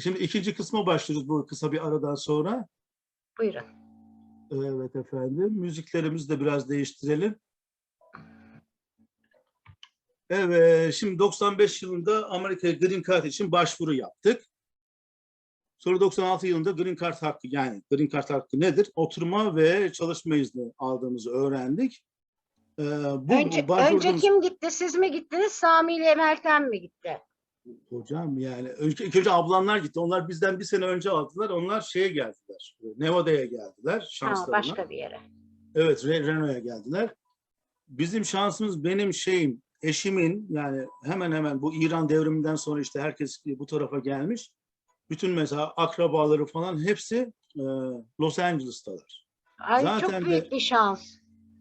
Şimdi ikinci kısma başlıyoruz bu kısa bir aradan sonra. Buyurun. Evet efendim. Müziklerimizi de biraz değiştirelim. Evet, şimdi 95 yılında Amerika Green Card için başvuru yaptık. Sonra 96 yılında Green Card hakkı yani Green Card hakkı nedir? Oturma ve çalışma izni aldığımızı öğrendik. Ee, bu Önce, önce başvurduğumuz- kim gitti? Siz mi gittiniz? Sami ile Meltem mi gitti? Hocam yani önce, ilk önce ablamlar gitti. Onlar bizden bir sene önce aldılar. Onlar şeye geldiler. Nevada'ya geldiler Ha, şanslarına. başka bir yere. Evet, Re- Renault'a geldiler. Bizim şansımız benim şeyim, eşimin yani hemen hemen bu İran devriminden sonra işte herkes bu tarafa gelmiş. Bütün mesela akrabaları falan hepsi e, Los Angeles'talar. Ay Zaten çok de- büyük bir şans.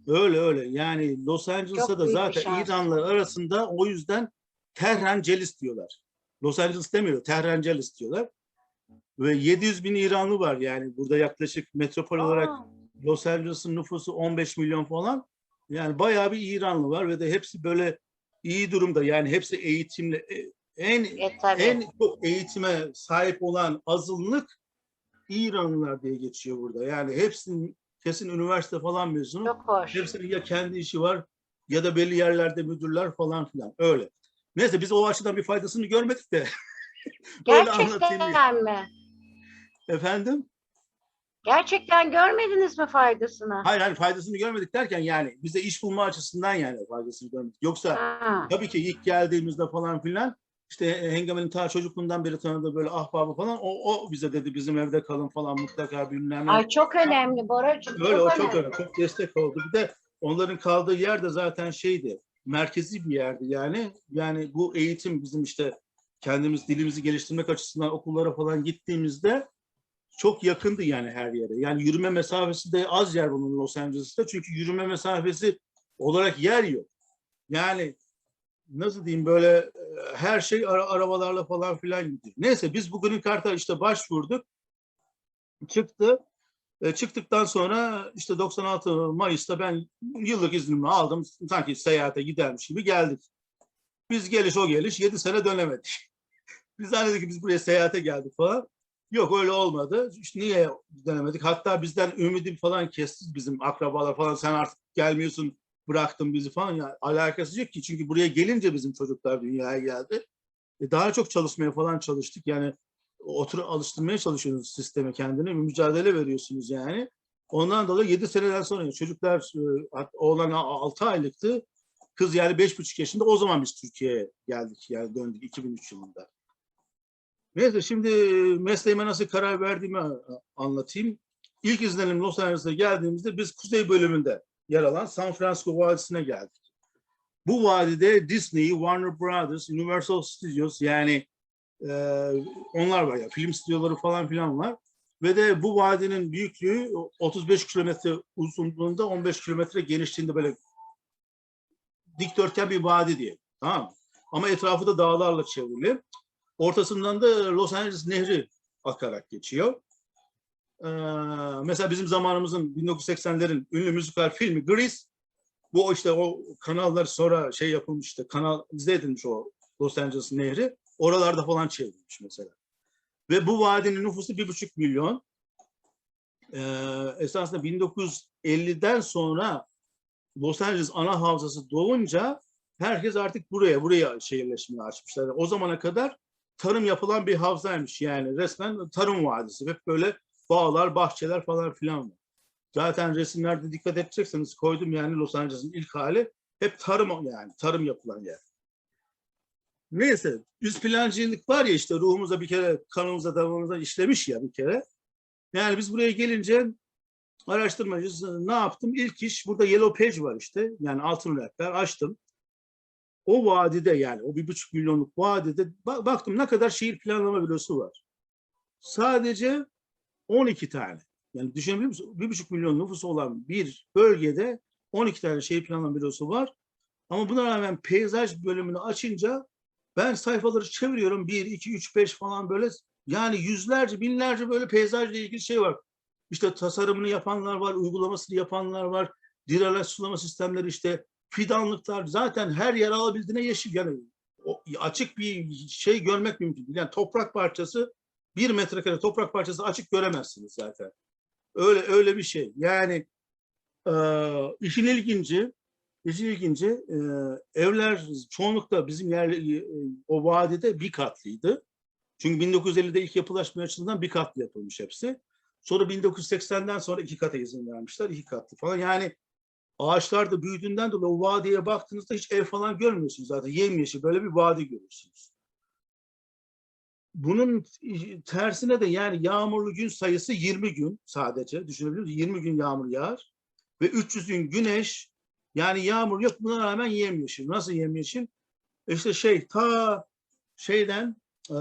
Öyle öyle. Yani Los Angeles'a Çok da zaten şans. İranlılar arasında o yüzden Tehrancelis diyorlar. Los Angeles demiyor, Tehrancelis diyorlar. Ve 700 bin İranlı var yani burada yaklaşık metropol olarak Aa, Los Angeles'ın nüfusu 15 milyon falan. Yani bayağı bir İranlı var ve de hepsi böyle iyi durumda. Yani hepsi eğitimli. E, En e, tabii. en çok eğitime sahip olan azınlık İranlılar diye geçiyor burada. Yani hepsinin kesin üniversite falan mezunu. Çok hoş. Hepsinin ya kendi işi var ya da belli yerlerde müdürler falan filan. Öyle. Neyse biz o açıdan bir faydasını görmedik de. Böyle. Gerçekten mi? Efendim? Gerçekten görmediniz mi faydasını? Hayır hayır faydasını görmedik derken yani bize iş bulma açısından yani faydasını görmedik. Yoksa Ha, tabii ki ilk geldiğimizde falan filan işte Hengame'nin ta çocukluğundan beri tanıdığı böyle ahbabı falan o, o bize dedi bizim evde kalın falan mutlaka bilmem. Ay çok önemli Boracığım. Öyle o çok çok önemli. önemli. Çok destek oldu. Bir de onların kaldığı yer de zaten şeydi. Merkezi bir yerdi yani. Yani bu eğitim bizim işte kendimiz dilimizi geliştirmek açısından okullara falan gittiğimizde çok yakındı yani her yere. Yani yürüme mesafesi de az yer bunun Los Angeles'ta. Çünkü yürüme mesafesi olarak yer yok. Yani nasıl diyeyim böyle e, her şey ara- arabalarla falan filan gidiyor. Neyse biz bugünün karta işte başvurduk. Çıktı. E, çıktıktan sonra işte 96 Mayıs'ta ben yıllık iznimi aldım. Sanki seyahate gidermiş gibi geldik. Biz geliş o geliş 7 sene dönemedik. Biz zannettik ki biz buraya seyahate geldik falan. Yok öyle olmadı. İşte niye dönemedik? Hatta bizden ümidi falan kesti bizim akrabalar falan. Sen artık gelmiyorsun bıraktın bizi falan. Ya, alakası yok ki. Çünkü buraya gelince bizim çocuklar dünyaya geldi. E, daha çok çalışmaya falan çalıştık. Yani otur alıştırmaya çalışıyorsunuz sisteme kendini. Mücadele veriyorsunuz yani. Ondan dolayı 7 seneden sonra çocuklar e, oğlan 6 aylıktı. Kız yani 5,5 yaşında. O zaman biz Türkiye'ye geldik yani döndük 2003 yılında. Neyse şimdi mesleğime nasıl karar verdiğimi a- anlatayım. İlk izlenim Los Angeles'a geldiğimizde biz kuzey bölümünde yer alan San Francisco Vadisi'ne geldik. Bu vadide Disney, Warner Brothers, Universal Studios yani e, onlar var ya film stüdyoları falan filan var. Ve de bu vadinin büyüklüğü 35 kilometre uzunluğunda 15 kilometre genişliğinde böyle dikdörtgen bir vadi diye. Tamam mı? Ama etrafı da dağlarla çevrili. Ortasından da Los Angeles Nehri akarak geçiyor. Ee, mesela bizim zamanımızın 1980'lerin ünlü müzikal filmi Grease bu işte o kanallar sonra şey yapılmış işte kanal izle edilmiş o Los Angeles Nehri. Oralarda falan çevrilmiş mesela. Ve bu vadinin nüfusu bir buçuk milyon. Ee, esasında 1950'den sonra Los Angeles ana havzası doğunca herkes artık buraya, buraya şehirleşmeyi açmışlar. O zamana kadar tarım yapılan bir havzaymış yani resmen tarım vadisi. Hep böyle bağlar, bahçeler falan filan var. Zaten resimlerde dikkat edecekseniz koydum yani Los Angeles'ın ilk hali hep tarım yani tarım yapılan yer. Neyse biz plancılık var ya işte ruhumuza bir kere kanımıza damağımıza işlemiş ya bir kere. Yani biz buraya gelince araştırmacıyız. Ne yaptım? İlk iş burada Yellow Page var işte. Yani altın rehber açtım. O vadide yani o bir buçuk milyonluk vadide ba- baktım ne kadar şehir planlama bürosu var. Sadece 12 tane. Yani düşünebiliyor musun? Bir buçuk milyon nüfusu olan bir bölgede 12 tane şehir planlama bürosu var. Ama buna rağmen peyzaj bölümünü açınca ben sayfaları çeviriyorum. 1, 2, 3, 5 falan böyle yani yüzlerce, binlerce böyle peyzajla ilgili şey var. İşte tasarımını yapanlar var, uygulamasını yapanlar var. Diralaj sulama sistemleri işte fidanlıklar zaten her yer alabildiğine yeşil. Yani açık bir şey görmek mümkün. değil. Yani toprak parçası bir metrekare toprak parçası açık göremezsiniz zaten. Öyle öyle bir şey. Yani e, işin ilginci, işin ilginci e, evler çoğunlukla bizim yer e, o vadide bir katlıydı. Çünkü 1950'de ilk yapılaşma açısından bir katlı yapılmış hepsi. Sonra 1980'den sonra iki kata izin vermişler, iki katlı falan. Yani ağaçlar da büyüdüğünden dolayı o vadiye baktığınızda hiç ev falan görmüyorsunuz zaten. Yemyeşil böyle bir vadi görürsünüz. Bunun tersine de yani yağmurlu gün sayısı 20 gün sadece. Düşünebiliyor musunuz? 20 gün yağmur yağar ve 300 gün güneş yani yağmur yok buna rağmen yemyeşil. Nasıl yemyeşil? İşte şey ta şeyden eee,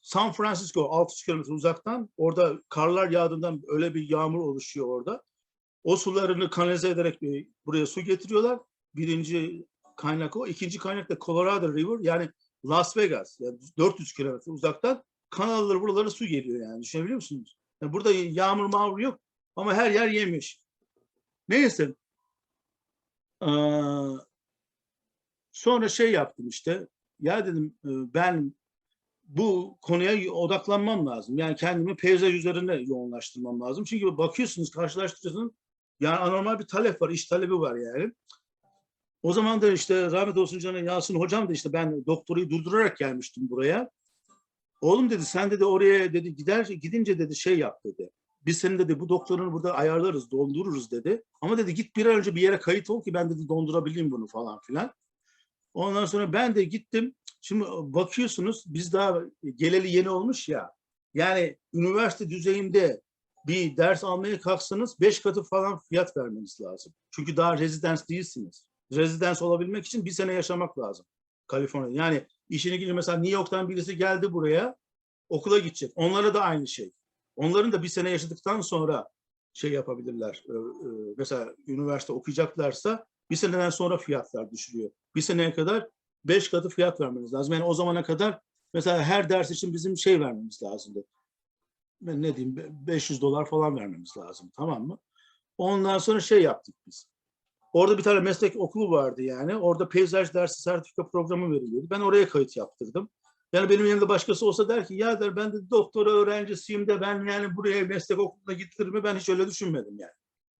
San Francisco 600 kilometre uzaktan orada karlar yağdığından öyle bir yağmur oluşuyor orada. O sularını kanalize ederek e, buraya su getiriyorlar. Birinci kaynak o. İkinci kaynak da Colorado River yani Las Vegas. Yani 400 kilometre uzaktan kanalları buralara su geliyor yani. Düşünebiliyor musunuz? Yani burada yağmur mağmur yok ama her yer yemiş. Neyse. Ee, sonra şey yaptım işte. Ya dedim e, ben bu konuya odaklanmam lazım. Yani kendimi peyzaj üzerine yoğunlaştırmam lazım. Çünkü bakıyorsunuz, karşılaştırıyorsunuz. Yani anormal bir talep var, iş talebi var yani. O zaman da işte rahmet olsun canı Yasin hocam da işte ben doktoruyu durdurarak gelmiştim buraya. Oğlum dedi sen dedi oraya dedi gider gidince dedi şey yap dedi. Biz senin dedi bu doktorunu burada ayarlarız, dondururuz dedi. Ama dedi git bir an önce bir yere kayıt ol ki ben dedi dondurabileyim bunu falan filan. Ondan sonra ben de gittim. Şimdi bakıyorsunuz biz daha geleli yeni olmuş ya. Yani üniversite düzeyinde bir ders almaya kalksanız beş katı falan fiyat vermeniz lazım. Çünkü daha rezidans değilsiniz. Rezidans olabilmek için bir sene yaşamak lazım. Kaliforniya. Yani işine ilgili mesela New York'tan birisi geldi buraya okula gidecek. Onlara da aynı şey. Onların da bir sene yaşadıktan sonra şey yapabilirler. Ee, e, Mesela üniversite okuyacaklarsa bir seneden sonra fiyatlar düşürüyor. Bir seneye kadar beş katı fiyat vermeniz lazım. Yani o zamana kadar mesela her ders için bizim şey vermemiz lazımdı. Ben ne diyeyim 500 dolar falan vermemiz lazım tamam mı? Ondan sonra şey yaptık biz. Orada bir tane meslek okulu vardı yani. Orada peyzaj dersi sertifika programı veriliyordu. Ben oraya kayıt yaptırdım. Yani benim yanımda başkası olsa der ki ya der ben de doktora öğrencisiyim de ben yani buraya meslek okuluna gidilir mi? Ben hiç öyle düşünmedim yani.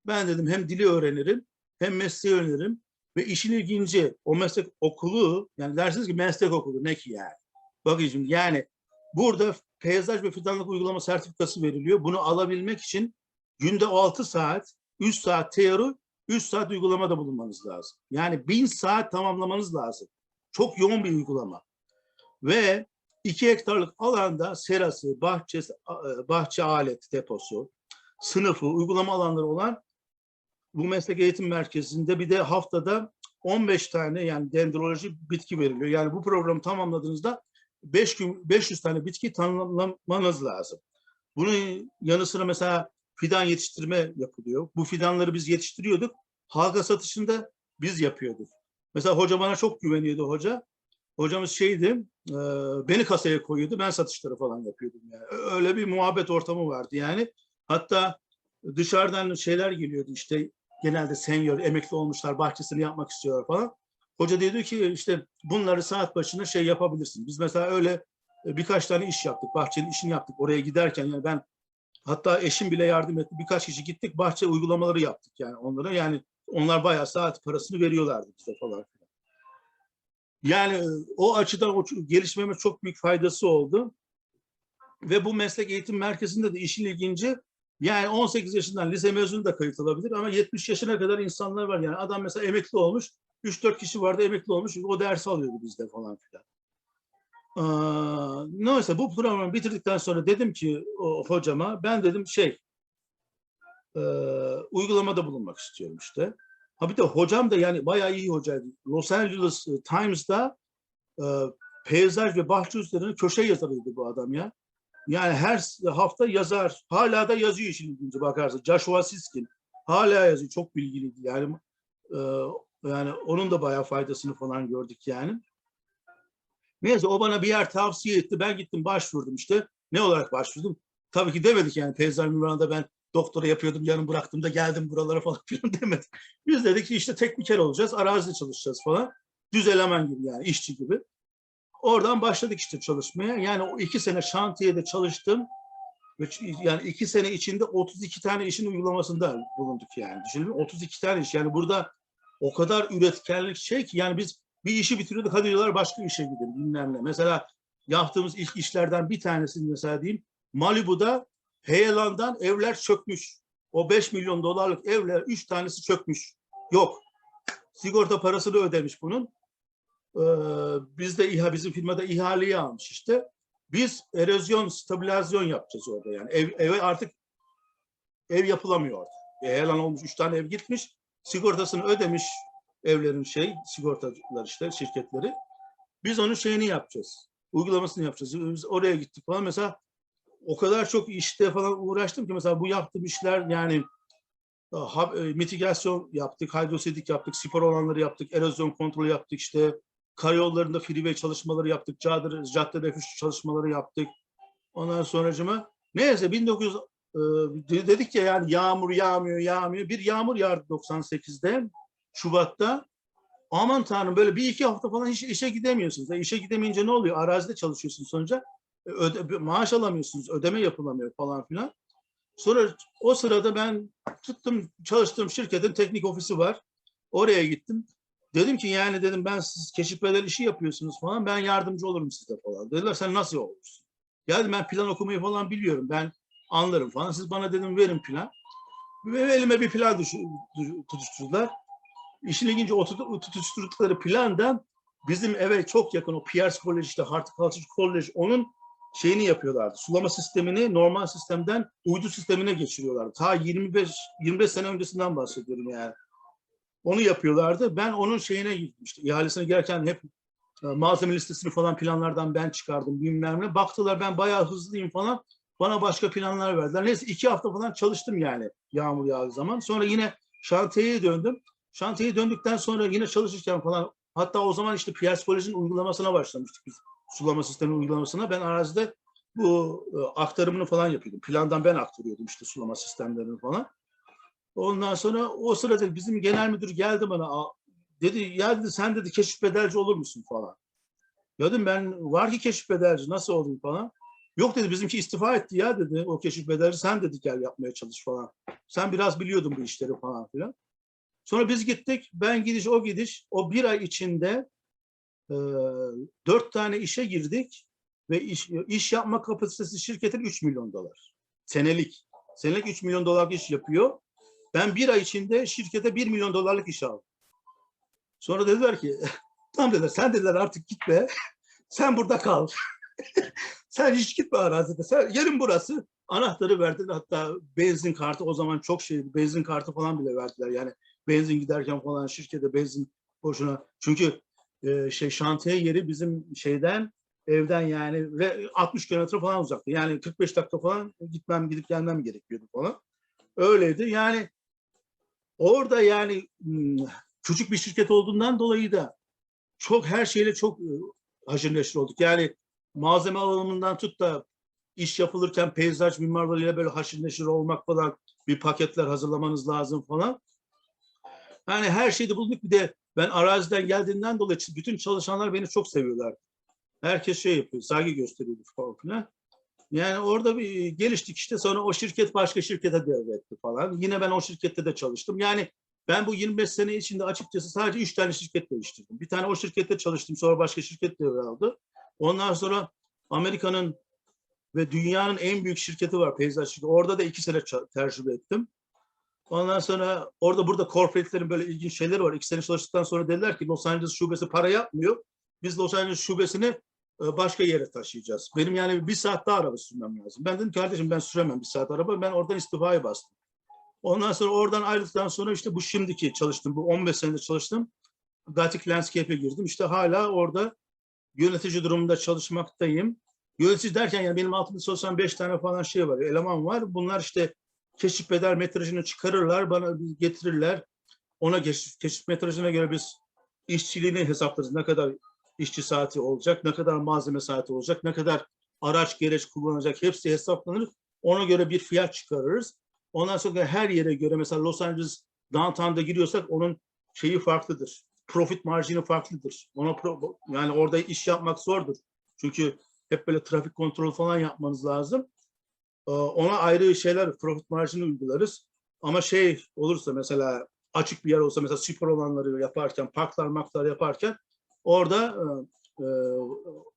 Ben dedim hem dili öğrenirim hem mesleği öğrenirim ve işin ilginci o meslek okulu yani dersiniz ki meslek okulu ne ki yani? Bakın şimdi yani burada peyzaj ve fidanlık uygulama sertifikası veriliyor. Bunu alabilmek için günde 6 saat, 3 saat teori, 3 saat uygulamada bulunmanız lazım. Yani 1000 saat tamamlamanız lazım. Çok yoğun bir uygulama. Ve 2 hektarlık alanda serası, bahçe, bahçe alet deposu, sınıfı, uygulama alanları olan bu meslek eğitim merkezinde bir de haftada 15 tane yani dendroloji bitki veriliyor. Yani bu programı tamamladığınızda 5 gün 500 tane bitki tanımlamanız lazım. Bunun yanı sıra mesela fidan yetiştirme yapılıyor. Bu fidanları biz yetiştiriyorduk. Halka satışında biz yapıyorduk. Mesela hoca bana çok güveniyordu hoca. Hocamız şeydi, e, beni kasaya koyuyordu, ben satışları falan yapıyordum. Yani. Öyle bir muhabbet ortamı vardı yani. Hatta dışarıdan şeyler geliyordu işte genelde senior, emekli olmuşlar, bahçesini yapmak istiyorlar falan. Hoca dedi ki işte bunları saat başına şey yapabilirsin. Biz mesela öyle e, birkaç tane iş yaptık. Bahçenin işini yaptık. Oraya giderken yani ben hatta eşim bile yardım etti. Birkaç kişi gittik. Bahçe uygulamaları yaptık yani onlara. Yani onlar bayağı saat parasını veriyorlardı bize falan. Yani e, o açıdan o gelişmeme çok büyük faydası oldu. Ve bu meslek eğitim merkezinde de işin ilginci yani 18 yaşından lise mezunu da kayıt alabilir ama 70 yaşına kadar insanlar var. Yani adam mesela emekli olmuş, 3-4 kişi vardı emekli olmuş, o dersi alıyordu bizde falan filan. Ee, neyse bu programı bitirdikten sonra dedim ki o hocama, ben dedim şey, e, uygulamada bulunmak istiyorum işte. Ha bir de hocam da yani bayağı iyi hocaydı. Los Angeles Times'da e, peyzaj ve bahçe üzerine köşe yazarıydı bu adam ya. Yani her hafta yazar. Hala da yazıyor işin ilginci bakarsa. Joshua Siskin. Hala yazıyor. Çok bilgiliydi. Yani e, yani onun da bayağı faydasını falan gördük yani. Neyse o bana bir yer tavsiye etti. Ben gittim başvurdum işte. Ne olarak başvurdum? Tabii ki demedik yani peyzaj mimarında ben doktora yapıyordum yarım bıraktım da geldim buralara falan filan demedik. Biz dedik ki işte tekniker olacağız. Arazide çalışacağız falan. Düz eleman gibi yani işçi gibi. Oradan başladık işte çalışmaya. Yani o iki sene şantiyede çalıştım. Yani iki sene içinde 32 tane işin uygulamasında bulunduk yani. Düşünün 32 tane iş. Yani burada o kadar üretkenlik şey ki yani biz bir işi bitiriyorduk hadi diyorlar başka işe gidelim bilmem ne. Mesela yaptığımız ilk işlerden bir tanesi mesela diyeyim Malibu'da heyelandan evler çökmüş. O 5 milyon dolarlık evler 3 tanesi çökmüş. Yok. Sigorta parasını ödemiş bunun. Ee, biz de İHA bizim firmada ihaleyi almış işte. Biz erozyon, stabilizasyon yapacağız orada yani. Ev, eve artık ev yapılamıyor orada. Heyelan olmuş, üç tane ev gitmiş. Sigortasını ödemiş evlerin şey, sigortacılar işte, şirketleri. Biz onun şeyini yapacağız. Uygulamasını yapacağız. Biz oraya gittik falan. Mesela o kadar çok işte falan uğraştım ki mesela bu yaptığım işler yani ha- e, mitigasyon yaptık, hidrosedik yaptık, spor alanları yaptık, erozyon kontrolü yaptık işte karayollarında freeway çalışmaları yaptık, cadde, cadde refüj çalışmaları yaptık. Ondan sonracıma neyse 1900 e, de- dedik ya yani yağmur yağmıyor yağmıyor. Bir yağmur yağdı 98'de Şubat'ta. Aman tanrım böyle bir iki hafta falan hiç işe gidemiyorsunuz. E, işe gidemeyince ne oluyor? Arazide çalışıyorsunuz sonuçta. E, öde- maaş alamıyorsunuz, ödeme yapılamıyor falan filan. Sonra o sırada ben tuttum çalıştığım şirketin teknik ofisi var. Oraya gittim. Dedim ki yani dedim ben siz keşif bedel işi yapıyorsunuz falan ben yardımcı olurum size falan. Dediler sen nasıl olursun? Ya ben plan okumayı falan biliyorum ben anlarım falan. Siz bana dedim verin plan. Ve elime bir plan tutuşturdular. İşin ilginci o tutu- tutuşturdukları plandan bizim eve çok yakın o Pierce College işte Horticulture College onun şeyini yapıyorlardı. Sulama sistemini normal sistemden uydu sistemine geçiriyorlardı. Ta 25 25 sene öncesinden bahsediyorum yani. Onu yapıyorlardı. Ben onun şeyine gitmiştim. İhalesine girerken hep e, malzeme listesini falan planlardan ben çıkardım bilmem ne. Baktılar ben bayağı hızlıyım falan. Bana başka planlar verdiler. Neyse iki hafta falan çalıştım yani yağmur yağdığı zaman. Sonra yine şantiyeye döndüm. Şantiyeye döndükten sonra yine çalışırken falan hatta o zaman işte Pierce College'in uygulamasına başlamıştık biz. Sulama sistemi uygulamasına. Ben arazide bu e, aktarımını falan yapıyordum. Plandan ben aktarıyordum işte sulama sistemlerini falan. Ondan sonra o sırada bizim genel müdür geldi bana dedi ya dedi sen dedi keşif bedelci olur musun falan. Ya dedim ben var ki keşif bedelci nasıl olayım falan. Yok dedi bizimki istifa etti ya dedi o keşif bedelci sen dedi gel yapmaya çalış falan. Sen biraz biliyordun bu işleri falan filan. Sonra biz gittik ben gidiş o gidiş o bir ay içinde dört tane işe girdik ve iş, iş yapma kapasitesi şirketin 3 milyon dolar. Senelik. Senelik 3 milyon dolarlık iş yapıyor. Ben bir ay içinde şirkete 1 milyon dolarlık iş aldım. Sonra dediler ki tamam dediler sen dediler artık gitme. Sen burada kal. sen hiç gitme arazide. Sen, yerin burası. Anahtarı verdiler. Hatta benzin kartı o zaman çok şey benzin kartı falan bile verdiler. Yani benzin giderken falan şirkete benzin boşuna. Çünkü e, şey şantiye yeri bizim şeyden evden yani ve 60 kilometre falan uzakta. Yani 45 dakika falan gitmem gidip gelmem gerekiyordu falan. Öyleydi. Yani orada yani hmm, küçük bir şirket olduğundan dolayı da çok her şeyle çok e, haşır neşir olduk. Yani malzeme alımından tut da iş yapılırken peyzaj mimarlarıyla böyle haşır neşir olmak falan bir paketler hazırlamanız lazım falan. Yani her şeyde bulduk. Bir de ben araziden geldiğinden dolayı bütün çalışanlar beni çok seviyorlar. Herkes şey yapıyor, saygı gösteriyordu falan. Yani orada bir geliştik işte sonra o şirket başka şirkete devretti falan. Yine ben o şirkette de çalıştım. Yani ben bu 25 sene içinde açıkçası sadece 3 tane şirket değiştirdim. Bir tane o şirkette çalıştım sonra başka şirket devraldı. Ondan sonra Amerika'nın ve dünyanın en büyük şirketi var peyzaj şirketi. Orada da iki sene tecrübe ettim. Ondan sonra orada burada corporate'lerin böyle ilginç şeyleri var. İki sene çalıştıktan sonra dediler ki Los Angeles şubesi para yapmıyor. Biz Los Angeles şubesini e, başka yere taşıyacağız. Benim yani bir saat daha araba sürmem lazım. Ben dedim kardeşim ben süremem bir saat araba. Ben oradan istifayı bastım. Ondan sonra oradan ayrıldıktan sonra işte bu şimdiki çalıştım. Bu 15 senedir çalıştım. Gothic Landscape'e girdim. İşte hala orada yönetici durumunda çalışmaktayım. Yönetici derken yani benim altımda çalışan 5 tane falan şey var. Eleman var. Bunlar işte keşif bedel metrajını çıkarırlar. Bana getirirler. Ona keşif, keşif metrajına göre biz işçiliğini hesaplarız. Ne kadar işçi saati olacak, ne kadar malzeme saati olacak, ne kadar araç gereç kullanacak hepsi hesaplanır. Ona göre bir fiyat çıkarırız. Ondan sonra her yere göre mesela Los Angeles downtown'da giriyorsak onun şeyi farklıdır. profit marjini farklıdır. Ona pro- yani orada iş yapmak zordur. Çünkü hep böyle trafik kontrolü falan yapmanız lazım. Ee, Ona ayrı şeyler profit marjini uygularız. Ama şey olursa mesela açık bir yer olsa mesela spor olanları yaparken, parklar maklar yaparken orada e, e,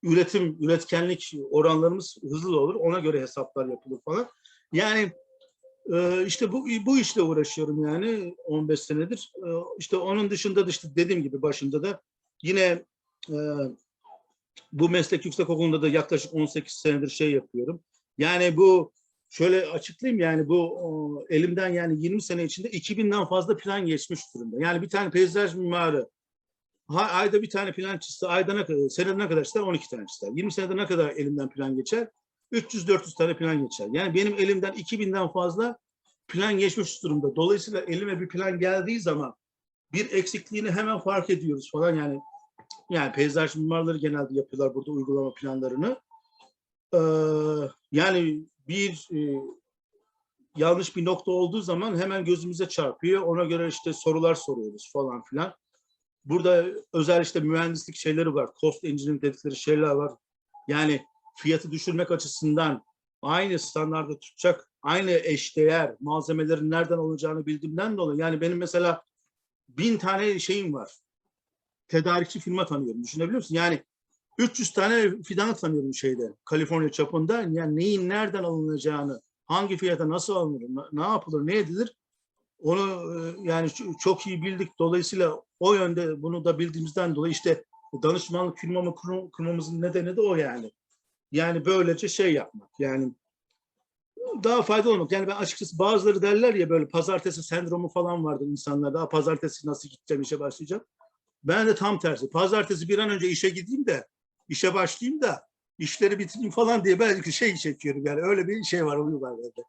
üretim, üretkenlik oranlarımız hızlı olur. Ona göre hesaplar yapılır falan. Yani e, işte bu bu işle uğraşıyorum yani 15 senedir. E, işte onun dışında da işte dediğim gibi başında da yine bu meslek yüksekokulu'nda da yaklaşık 18 senedir şey yapıyorum. Yani bu şöyle açıklayayım yani bu elimden yani 20 sene içinde 2000'den fazla plan geçmiş durumda. Yani bir tane peyzaj mimarı ayda bir tane plan çizse ayda ne kadar, senede ne kadar çizer? 12 tane çizer. 20 senede ne kadar elimden plan geçer? 300-400 tane plan geçer. Yani benim elimden 2000'den fazla plan geçmiş durumda. Dolayısıyla elime bir plan geldiği zaman bir eksikliğini hemen fark ediyoruz falan yani yani peyzaj mimarları genelde yapıyorlar burada uygulama planlarını. Yani bir e, yanlış bir nokta olduğu zaman hemen gözümüze çarpıyor. Ona göre işte sorular soruyoruz falan filan. Burada özel işte mühendislik şeyleri var. Cost engineering dedikleri şeyler var. Yani fiyatı düşürmek açısından aynı standarda tutacak, aynı eşdeğer malzemelerin nereden alınacağını bildiğimden dolayı. Yani benim mesela bin tane şeyim var. Tedarikçi firma tanıyorum. Düşünebiliyor musun? Yani 300 tane fidanı tanıyorum şeyde, Kaliforniya çapında. Yani neyin nereden alınacağını, hangi fiyata nasıl alınır, ne yapılır, ne edilir onu e, yani çok iyi bildik. Dolayısıyla o yönde bunu da bildiğimizden dolayı işte danışmanlık firmamı kurmamızın nedeni de o yani. Yani böylece şey yapmak. Yani daha faydalı olmak. Yani ben açıkçası bazıları derler ya böyle pazartesi sendromu falan vardı insanlarda. "Aa, Pazartesi nasıl gideceğim, işe başlayacağım. Ben de tam tersi. Pazartesi bir an önce işe gideyim de, işe başlayayım da, işleri bitireyim falan diye belki şey çekiyorum. Yani öyle bir şey var oluyor bende.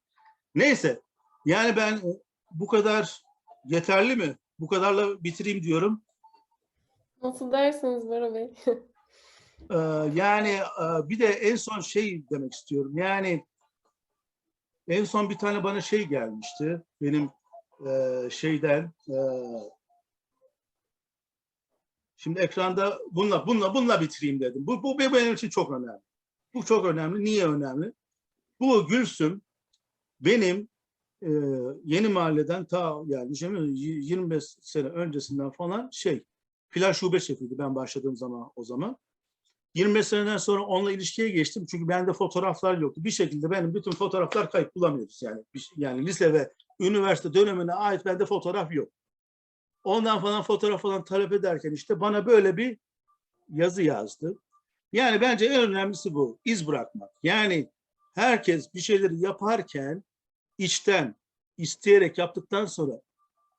Neyse. Yani ben e, bu kadar yeterli mi? Bu kadarla bitireyim diyorum. Nasıl dersiniz Bora Bey? Ee, yani e, bir de en son şey demek istiyorum. Yani en son bir tane bana şey gelmişti. Benim e, şeyden e, şimdi ekranda bununla bununla bununla bitireyim dedim. Bu, bu benim için çok önemli. Bu çok önemli. Niye önemli? Bu Gülsüm benim e, yeni mahalleden ta yani şey mi, 25 sene öncesinden falan şey plan şube şefiydi ben başladığım zaman o zaman. 25 seneden sonra onunla ilişkiye geçtim. Çünkü bende fotoğraflar yoktu. Bir şekilde benim bütün fotoğraflar kayıp bulamıyoruz yani. Yani lise ve üniversite dönemine ait bende fotoğraf yok. Ondan falan fotoğraf falan talep ederken işte bana böyle bir yazı yazdı. Yani bence en önemlisi bu. iz bırakmak. Yani herkes bir şeyleri yaparken içten, isteyerek yaptıktan sonra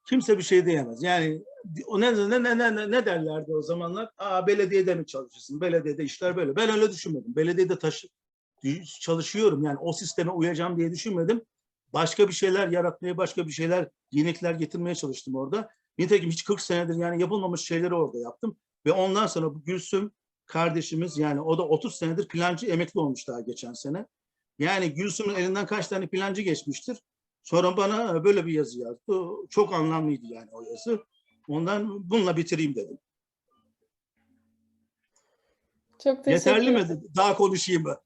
kimse bir şey diyemez. Yani o ne, ne, ne, ne, ne derlerdi o zamanlar? Aa belediyede mi çalışırsın? Belediyede işler böyle. Ben öyle düşünmedim. Belediyede taşı, çalışıyorum. Yani o sisteme uyacağım diye düşünmedim. Başka bir şeyler yaratmaya, başka bir şeyler, yenilikler getirmeye çalıştım orada. Nitekim hiç 40 senedir yani yapılmamış şeyleri orada yaptım. Ve ondan sonra bu Gülsüm kardeşimiz yani o da 30 senedir plancı emekli olmuş daha geçen sene. Yani Gülsüm'ün elinden kaç tane plancı geçmiştir. Sonra bana böyle bir yazı yazdı. Çok anlamlıydı yani o yazı. Ondan bununla bitireyim dedim. Çok teşekkür Yeterli mi? ederim. Daha konuşayım mı?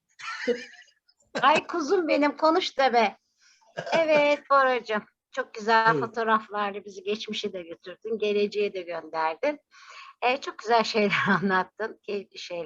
Ay kuzum benim konuş da be. Evet Boracığım. Çok güzel Evet. fotoğraflarla bizi geçmişe de götürdün. Geleceğe de gönderdin. Ee, çok güzel şeyler anlattın. Keyifli şeyler.